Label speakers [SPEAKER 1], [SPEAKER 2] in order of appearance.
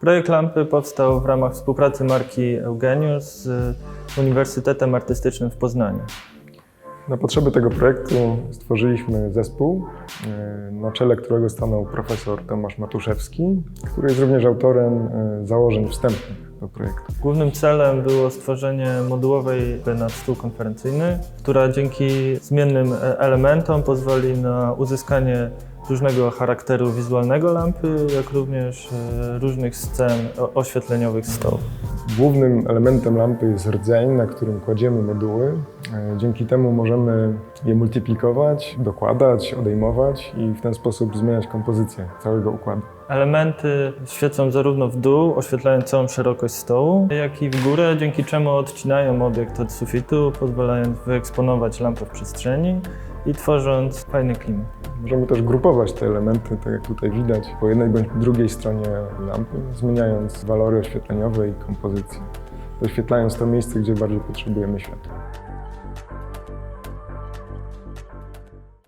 [SPEAKER 1] Projekt lampy powstał w ramach współpracy marki Eugenius z Uniwersytetem Artystycznym w Poznaniu.
[SPEAKER 2] Na potrzeby tego projektu stworzyliśmy zespół, e, na czele którego stanął profesor Tomasz Matuszewski, który jest również autorem e, założeń wstępnych do projektu.
[SPEAKER 1] Głównym celem było stworzenie modułowej lampy nad stół konferencyjny, która dzięki zmiennym e, elementom pozwoli na uzyskanie różnego charakteru wizualnego lampy, jak również e, różnych scen oświetleniowych stołu.
[SPEAKER 2] Głównym elementem lampy jest rdzeń, na którym kładziemy moduły. E, Dzięki temu możemy je multiplikować, dokładać, odejmować i w ten sposób zmieniać kompozycję całego układu.
[SPEAKER 1] Elementy świecą zarówno w dół, oświetlając całą szerokość stołu, jak i w górę, dzięki czemu odcinają obiekt od sufitu, pozwalając wyeksponować lampę w przestrzeni i tworząc fajny klimat.
[SPEAKER 2] Możemy też grupować te elementy, tak jak tutaj widać, po jednej bądź drugiej stronie lampy, zmieniając walory oświetleniowe i kompozycję, doświetlając to miejsce, gdzie bardziej potrzebujemy światła.